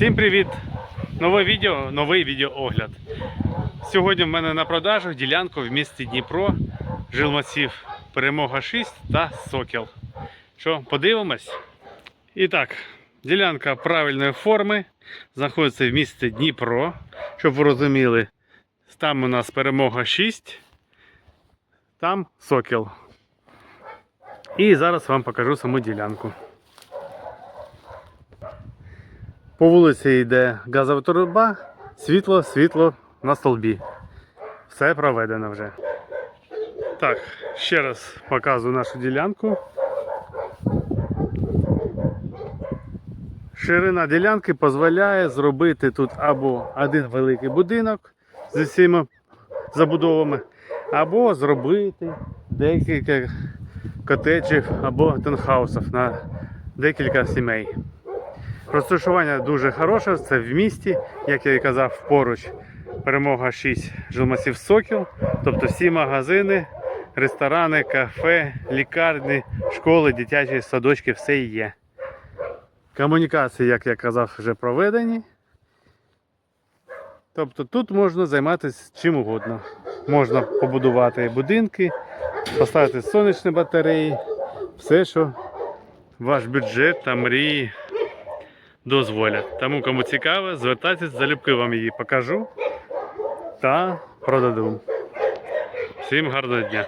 Всім привіт! Нове відео, новий відеоогляд. Сьогодні в мене на продажу ділянку в місті Дніпро, жилмасів Перемога 6 та Сокіл. Що, подивимось? І так, ділянка правильної форми знаходиться в місті Дніпро. Щоб ви розуміли, там у нас перемога 6, там Сокіл. І зараз вам покажу саму ділянку. По вулиці йде газова труба, світло, світло на столбі. Все проведено вже. Так, ще раз показую нашу ділянку. Ширина ділянки дозволяє зробити тут або один великий будинок з усіма забудовами, або зробити декілька котеджів або тенхаусів на декілька сімей. Розташування дуже хороше, це в місті, як я і казав, поруч перемога 6 жилмасів Сокіл. Тобто всі магазини, ресторани, кафе, лікарні, школи, дитячі садочки, все є. Комунікації, як я казав, вже проведені. Тобто тут можна займатися чим угодно. Можна побудувати будинки, поставити сонячні батареї, все, що ваш бюджет та мрії дозволять. Тому кому цікаво, звертайтесь, залюбки вам її покажу та продаду. Всім гарного дня!